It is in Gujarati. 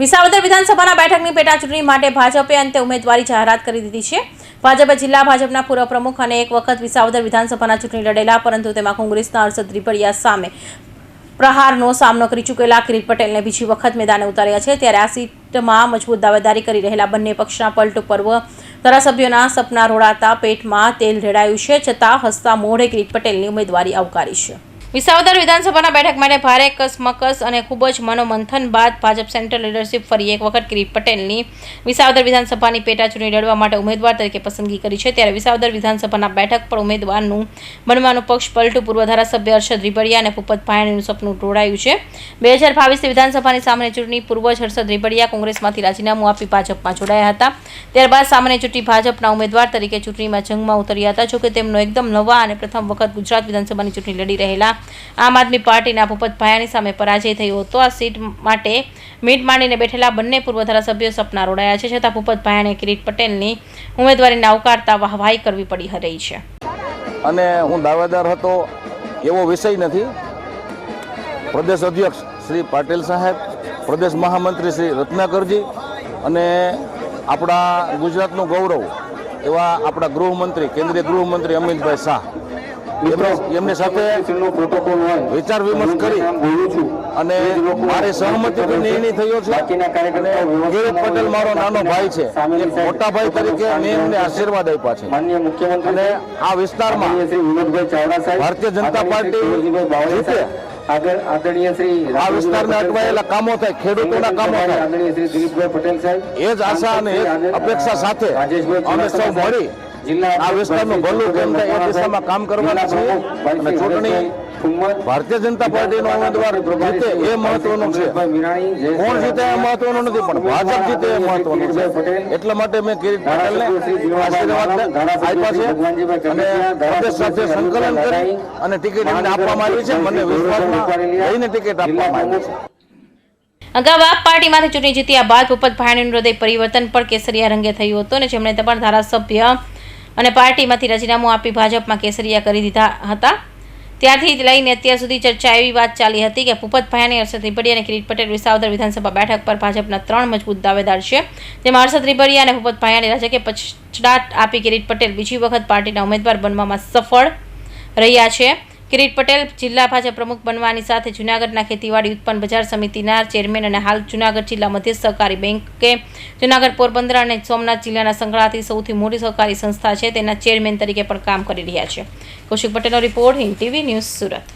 વિસાવદર વિધાનસભાના બેઠકની પેટા ચૂંટણી માટે ભાજપે અંતે ઉમેદવારી જાહેરાત કરી દીધી છે. ભાજપે જિલ્લા ભાજપના પૂર્વ પ્રમુખ અને એક વખત વિસાવદર વિધાનસભાના ચૂંટણી લડેલા, પરંતુ તેમાં કોંગ્રેસના હર્ષદ રીપડિયા સામે પ્રહારનો સામનો કરી ચૂકેલા કિરીટ પટેલને બીજી વખત મેદાને ઉતાર્યા છે. ત્યારે આ સીટમાં મજબૂત દાવેદારી કરી રહેલા બંને પક્ષના પલટુ પર્વ ધારાસભ્યોના સપના રોડાતા પેટમાં તેલ રેડાયું છે. છતાં હસતા મોઢે કિરીટ પટેલની ઉમેદવારી આવકારી છે. વિસાવદર વિધાનસભાના બેઠક માટે ભારે કસમકસ અને ખૂબ જ મનોમંથન બાદ ભાજપ સેન્ટ્રલ લીડરશીપ ફરી એક વખત કિરીટ પટેલની વિસાવદર વિધાનસભાની પેટા ચૂંટણી લડવા માટે ઉમેદવાર તરીકે પસંદગી કરી છે. ત્યારે વિસાવદર વિધાનસભાના બેઠક પર ઉમેદવારનું બનવાનું પક્ષ પલટુ પૂર્વ ધારાસભ્ય હર્ષદ રીબડિયા અને ભૂપત ભાયણીનું સપનું ટોળાયું છે. બે હજાર બાવીસની વિધાનસભાની સામાન્ય ચૂંટણી પૂર્વ જ હર્ષદ રીબડિયા કોંગ્રેસમાંથી રાજીનામું આપી ભાજપમાં જોડાયા હતા. ત્યારબાદ સામાન્ય ચૂંટણી ભાજપના ઉમેદવાર તરીકે ચૂંટણીમાં જંગમાં ઉતર્યા હતા, જોકે તેમનો એકદમ નવા અને પ્રથમ વખત ગુજરાત વિધાનસભાની ચૂંટણી લડી રહેલા આમ આદમી પાર્ટીના ભૂપત ભાયાણી સામે પરાજય થયો હતો. આ સીટ માટે મીટ માંડીને બેઠેલા બંને પૂર્વ ધારાસભ્યો સપના રોડાયા છે, છતાં ભૂપત ભાયાને કિરીટ પટેલની ઉમેદવારીને આવકારતા વાહવાહી કરવી પડી રહી છે. અને હું દાવેદાર હતો એવો વિષય નથી. પ્રદેશ અધ્યક્ષ શ્રી પાટીલ સાહેબ, પ્રદેશ મહામંત્રી શ્રી રત્નાકરજી અને આપણા ગુજરાતનું ગૌરવ એવા આપણા ગૃહમંત્રી, કેન્દ્રીય ગૃહમંત્રી અમિતભાઈ શાહ. એમની- એમની સાથે વિચાર વિમર્શ કરી અને મારી સહમતિથી નિર્ણય થયો છે. કિરીટ પટેલ મારો નાનો ભાઈ છે. મોટા ભાઈ તરીકે મેં એમને આશીર્વાદ આપ્યા છે. અને આ વિસ્તારમાં આદરણીય શ્રી વિનોદભાઈ ચાવડા સાહેબ ભારતીય જનતા પાર્ટી જીતે. આગળ આદરણીય શ્રી આ વિસ્તારના અટવાયેલા કામો થાય ખેડૂતોના કામો થાય. આદરણીય શ્રી દિલીપભાઈ પટેલ સાહેબ એ જ આશા અને અપેક્ષા સાથે અમે સૌ મળી આ વિસ્તારનું ભલું કેમ થાય એ દિશામાં કામ કરવાના છીએ અને ચૂંટણી ભારતીય જનતા પાર્ટીનો ઉમેદવાર જીતે એ મહત્વનું છે. કોણ જીતે એ મહત્વનું નથી પણ ભાજપ જીતે એ મહત્વનું છે. એટલા માટે મેં કિરીટ પટેલને આશીર્વાદ આપ્યા છે અને પ્રદેશ સાથે સંકલન કરી અને ટિકિટ એમને આપવામાં આવી છે. મને વિશ્વાસમાં લઈને ટિકિટ આપવામાં આવી છે. અગાઉ આપ પાર્ટીમાંથી ચૂંટણી જીત્યા બાદ ભૂપત હૃદય પરિવર્તન પણ કેસરિયા રંગે થયું હતું અને જેમણે પણ ધારાસભ્ય અને પાર્ટીમાંથી રાજીનામું આપી ભાજપમાં કેસરિયા કરી દીધા હતા. ત્યારથી લઈને અત્યાર સુધી ચર્ચા એવી વાત ચાલી હતી કે ભૂપત ભાયાણી હર્ષદ રીબડિયા અને કિરીટ પટેલ વિસાવદર વિધાનસભા બેઠક પર ભાજપના ત્રણ મજબૂત દાવેદાર છે. જેમાં હર્ષદ રીપડિયા અને ભૂપત ભાયાણી રાજકીય પછડાટ આપી કિરીટ પટેલ બીજી વખત પાર્ટીના ઉમેદવાર બનવામાં સફળ રહ્યા છે. કિરીટ પટેલ જિલ્લા ભાજપ પ્રમુખ બનવાની સાથે જૂનાગઢના ખેતીવાડી ઉત્પન્ન બજાર સમિતિના ચેરમેન અને હાલ જૂનાગઢ જિલ્લા મધ્ય સહકારી બેંકે જૂનાગઢ પોરબંદર અને સોમનાથ જિલ્લાના સંકળાતી સૌથી મોટી સહકારી સંસ્થા છે. તેના ચેરમેન તરીકે પણ કામ કરી રહ્યા છે. કૌશિક પટેલનો report Hind TV news Surat.